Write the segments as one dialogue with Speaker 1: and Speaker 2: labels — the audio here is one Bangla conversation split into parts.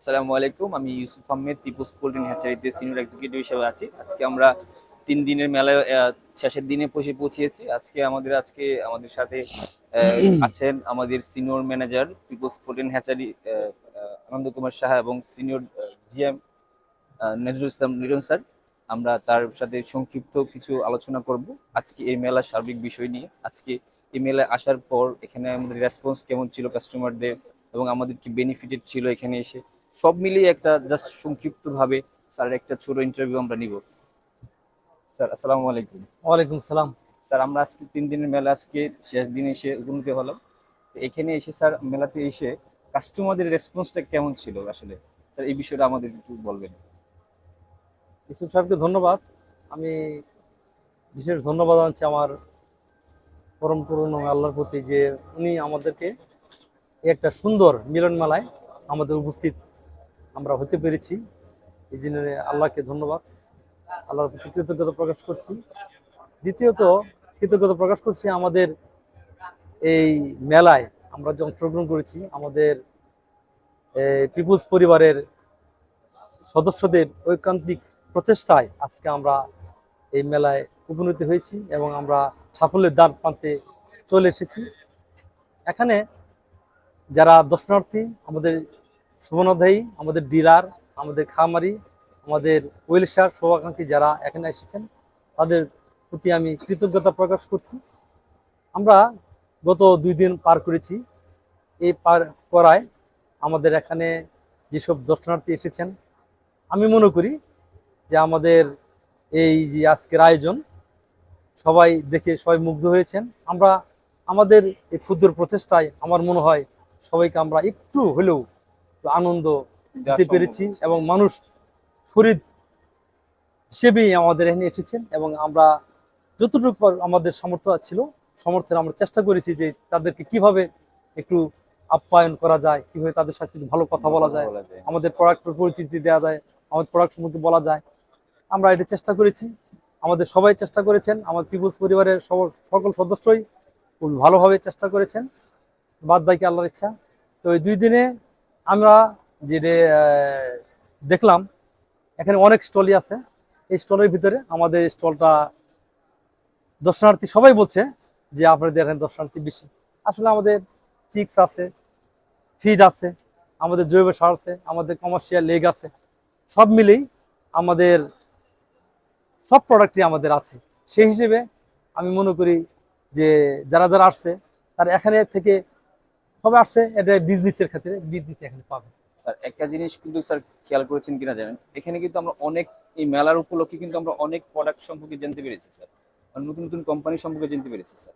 Speaker 1: আসসালামু আলাইকুম, আমি ইউসুফ আহমেদ পিপুস পোল্ট্রি হ্যাচারিতে সিনিয়র এক্সিকিউটিভ হিসেবে আছি। আজকে আমরা তিন দিনের মেলায় শেষের দিনে পৌঁছে পৌঁছিয়েছি। আজকে আমাদের আজকে আমাদের সাথে আছেন আমাদের senior manager Pipus poultry hatchery Anand Kumar Saha এবং senior GM Nazrul Islam Niron sir. আমরা তার সাথে সংক্ষিপ্ত কিছু আলোচনা করব আজকে এই মেলার সার্বিক বিষয় নিয়ে। আজকে এই মেলায় আসার পর এখানে আমাদের রেসপন্স কেমন ছিল কাস্টমারদের এবং আমাদের কি বেনিফিটেড ছিল এখানে এসে? সব মিলিয়ে একটা জাস্ট সংক্ষিপ্ত ভাবে স্যারের একটা ছোট ইন্টারভিউ আমরা নিব। স্যার আসসালামু আলাইকুম।
Speaker 2: ওয়ালাইকুম সালাম।
Speaker 1: স্যার আমরা আজকে তিন দিনের মেলা আজকে শেষ দিনে এসে উপনীত হলাম। তো এখানে এসে স্যার মেলাতে এসে কাস্টমারদের রেসপন্সটা কেমন ছিল আসলে? স্যার এই বিষয়টা আমাদের একটু বলবেন।
Speaker 2: ইসুফ সাহেবকে ধন্যবাদ। আমি বিশেষ ধন্যবাদ জানাচ্ছি আমার পরম পুরনো আল্লাহর প্রতি যে উনি আমাদেরকে একটা সুন্দর মিলন মেলায় আমাদের উপস্থিত আমরা হতে পেরেছি। এই জন্য আল্লাহকে ধন্যবাদ। আল্লাহর প্রতি কৃতজ্ঞতা প্রকাশ করছি। দ্বিতীয়ত, কৃতজ্ঞতা প্রকাশ করছি আমাদের এই মেলায় আমরা যে অংশগ্রহণ করেছি, আমাদের পিপুলস পরিবারের সদস্যদের ঐকান্তিক প্রচেষ্টায় আজকে আমরা এই মেলায় উপনীত হয়েছি এবং আমরা সাফল্যের দ্বার প্রান্তে চলে এসেছি। এখানে যারা দর্শনার্থী, আমাদের শুভনাধ্যায়ী, আমাদের ডিলার, আমাদের খামারি, আমাদের ওয়েলসার শোভাকাঙ্ক্ষী যারা এখানে এসেছেন, তাদের প্রতি আমি কৃতজ্ঞতা প্রকাশ করছি। আমরা গত দুই দিন পার করেছি। এই পার করায় আমাদের এখানে যেসব দর্শনার্থী এসেছেন, আমি মনে করি যে আমাদের এই যে আজকের আয়োজন, সবাই দেখে সবাই মুগ্ধ হয়েছেন। আমরা, আমাদের এই ক্ষুদ্র প্রচেষ্টায় আমার মনে হয় সবাইকে আমরা একটু হলেও আনন্দ দিতে পেরেছি এবং মানুষ শরীর হিসেবেই আমাদের এখানে এসেছেন এবং আমরা যতটুকু আমাদের সামর্থ্য ছিল সামর্থ্যের আমরা চেষ্টা করেছি যে তাদেরকে কীভাবে একটু আপ্যায়ন করা যায় কীভাবে তাদের সাথে ভালো কথা বলা যায় আমাদের প্রোডাক্টের পরিচিতি দেওয়া যায় আমাদের প্রোডাক্ট সম্পর্কে বলা যায়। আমরা এটা চেষ্টা করেছি আমাদের সবাই চেষ্টা করেছেন আমার পিপুলস পরিবারের সব- সকল সদস্যই খুব ভালোভাবে চেষ্টা করেছেন। বাদ বাকি আল্লাহর ইচ্ছা। তো এই দুই দিনে আমরা যে দেখলাম, এখানে অনেক স্টলই আছে। এই স্টলের ভিতরে আমাদের স্টলটা দর্শনার্থী সবাই বলছে যে আপনাদের এখানে দর্শনার্থী বেশি আসলে আমাদের চিক্স আছে, ফিড আছে, আমাদের জৈব সার আছে, আমাদের কমার্শিয়াল লেগ আছে। সব মিলেই আমাদের সব প্রোডাক্টই আমাদের আছে। সেই হিসেবে আমি মনে করি যে, যারা যারা আসছে, তারা এখানে থেকে সবাই আসছে? এটা বিজনেসের ক্ষেত্রে বিজনেস এখানে পাবে।
Speaker 1: স্যার একটা জিনিস কিন্তু স্যার খেয়াল করেছেন কিনা জানেন? এখানে কিন্তু আমরা অনেক এই মেলার উপলক্ষে কিন্তু আমরা অনেক প্রোডাক্ট সম্পর্কে জানতে পেরেছি স্যার। নতুন নতুন কোম্পানি সম্পর্কে জানতে পেরেছি স্যার।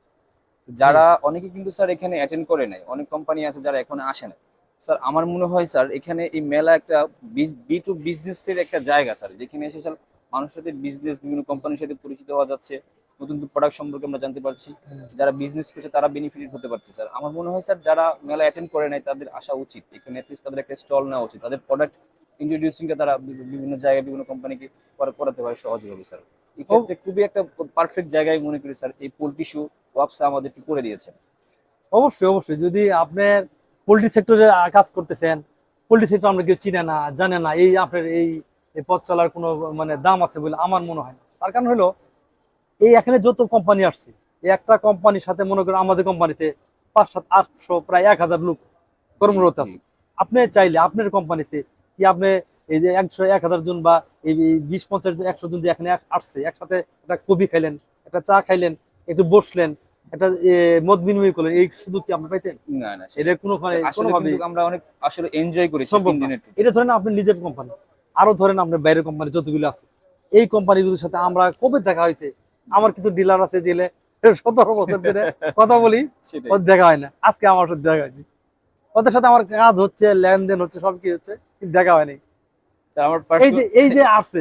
Speaker 1: যারা অনেকে কিন্তু স্যার এখানে অ্যাটেন্ড করে নাই। অনেক কোম্পানি আছে যারা এখানে আসে না স্যার আমার মনে হয় স্যার এখানে এই মেলা একটা বি টু বিজনেসের একটা জায়গা স্যার যেখানে এসে স্যার মানুষের সাথে বিজনেস বিভিন্ন কোম্পানির সাথে পরিচিত হওয়া যাচ্ছে। নতুন প্রোডাক্ট সম্পর্কে আমরা জানতে পারছি। যারা বিজনেস করছে তারা বেনিফিটেড হতে পারছে স্যার আমার মনে হয় স্যার যারা মেলা অ্যাটেন্ড করে নাই তাদের আসা উচিত। এখানে অ্যাটলিস্ট তাদের একটা স্টল নেওয়া উচিত। তাদের প্রোডাক্ট ইন্ট্রোডিউসিংটা তারা বিভিন্ন জায়গায় বিভিন্ন কোম্পানিকে করাতে পারে সহজ হবে স্যার এই ক্ষেত্রে খুবই একটা পারফেক্ট জায়গায় মনে করি স্যার এই পোল্ট্রি শু ওয়াপসা আমাদেরকে করে দিয়েছে।
Speaker 2: অবশ্যই অবশ্যই। যদি আপনার পোলট্রি সেক্টরে কাজ করতেছেন পোলট্রি সেক্টর আমরা কেউ চিনে না জানে না এই আপনার এই এই পথ চলার কোনো মানে দাম আছে বলে আমার মনে হয় তার কারণ হলো এই এখানে যত কোম্পানি আসছে এই একটা কোম্পানির সাথে মনে করেন আমাদের কোম্পানিতে পাঁচ সাত আটশো প্রায় এক হাজার লোক কর্মরত আছে। আপনি চাইলে আপনার কোম্পানিতে কি আপনি এই যে একশো এক হাজার জন বা এই বিশ পঞ্চাশ জন একশো জন যে এখানে আসছে একসাথে একটা কবি খাইলেন একটা চা খাইলেন একটু বসলেন একটা মত বিনিময় করলেন এই সুযোগ কি আপনি পাইতেন?
Speaker 1: না না
Speaker 2: এটা কোনো কোনোভাবে
Speaker 1: আমরা অনেক আসলে এনজয় করেছি
Speaker 2: সম্ভব। এটা ধরেন আপনি নিজের কোম্পানি আরও ধরেন আপনার বাইরের কোম্পানি যতগুলো আছে এই কোম্পানিগুলোর সাথে আমরা কবে দেখা হয়েছে? আমার কিছু ডিলার আছে জেলে সতেরো বছর ধরে কথা বলি। ওর দেখা হয় না। আজকে আমার সাথে দেখা হয়েছে। ওদের সাথে আমার কাজ হচ্ছে লেনদেন হচ্ছে সব কি হচ্ছে কিন্তু দেখা হয়নি।
Speaker 1: আমার
Speaker 2: এই যে এই যে আসছে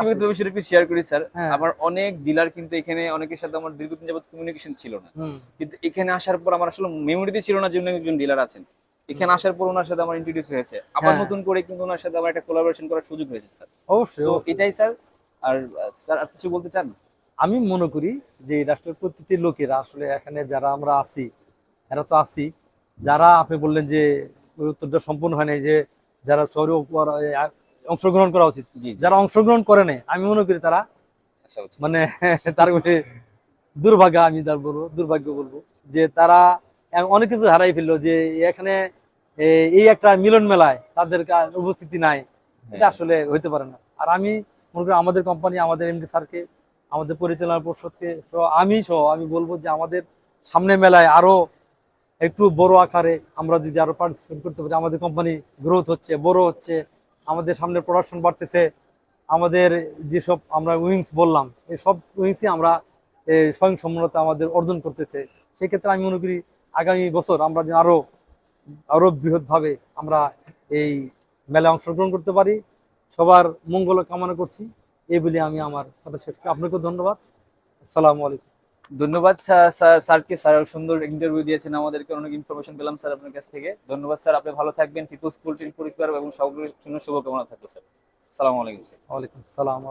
Speaker 1: আমি একটু শেয়ার করি স্যার।
Speaker 2: হ্যাঁ।
Speaker 1: আমার অনেক ডিলার কিন্তু এখানে অনেকের সাথে আমার দীর্ঘদিন যাবত কমিউনিকেশন ছিল না। কিন্তু এখানে আসার পর আমার আসলে মেমোরিতে ছিল না যে উনি একজন ডিলার আছেন। এখানে আসার পর ওনার সাথে আমার ইন্ট্রোডিউস হয়েছে। আবার
Speaker 2: হ্যাঁ।
Speaker 1: নতুন করে কিন্তু ওনার সাথে আমার একটা কোলাবোরেশন করার সুযোগ হয়েছে স্যার।
Speaker 2: অবশ্যই।
Speaker 1: এটাই স্যার। আর স্যার আর কিছু বলতে চান?
Speaker 2: আমি মনে করি যে রাষ্ট্রের প্রতিটি লোকেরা আসলে এখানে যারা আমরা আছি এরা তো আছি যারা আপনি বললেন যে উত্তরটা সম্পূর্ণ হয় নাই যে যারা শহরে অংশগ্রহণ করা উচিত। যারা অংশগ্রহণ করে নাই আমি মনে করি তারা মানে তার উপরে দুর্ভাগ্য আমি তার বলব দুর্ভাগ্য বলব যে তারা অনেক কিছু হারাই ফেলল যে এখানে এই একটা মিলন মেলায় তাদের উপস্থিতি নাই। এটা
Speaker 1: হ্যাঁ।
Speaker 2: আসলে হইতে পারে না। আর আমি মনে করি আমাদের কোম্পানি আমাদের এমডি স্যারকে আমাদের পরিচালনা পর্ষদকে আমি সহ আমি বলব যে আমাদের সামনে মেলায় আরও একটু বড় আকারে আমরা যদি আরও পার্টিসিপেট করতে পারি, আমাদের কোম্পানি গ্রোথ হচ্ছে, বড় হচ্ছে, আমাদের সামনে প্রোডাকশন বাড়তেছে, আমাদের যেসব আমরা উইংস বললাম, এই সব উইংসই আমরা স্বয়ং সম্পূর্ণতা আমাদের অর্জন করতেছে। সেক্ষেত্রে আমি মনে করি আগামী বছর আমরা যেন আরও আরও বৃহৎভাবে আমরা এই মেলায় অংশগ্রহণ করতে পারি। সবার মঙ্গল কামনা করছি। এই বলে আমি আমার কথা শেষ করি। আপনাকেও ধন্যবাদ। আসসালামু আলাইকুম।
Speaker 1: ধন্যবাদ স্যার স্যার স্যারকে। স্যার সুন্দর ইন্টারভিউ দিয়েছেন আমাদেরকে অনেক ইনফরমেশন পেলাম স্যার আপনার কাছ থেকে। ধন্যবাদ স্যার আপনি ভালো থাকবেন পিপুলস পোল্ট্রি পরিবার এবং সকলের জন্য শুভকামনা থাকব স্যার। আসসালামু আলাইকুম স্যার।
Speaker 2: ওয়ালাইকুম সালাম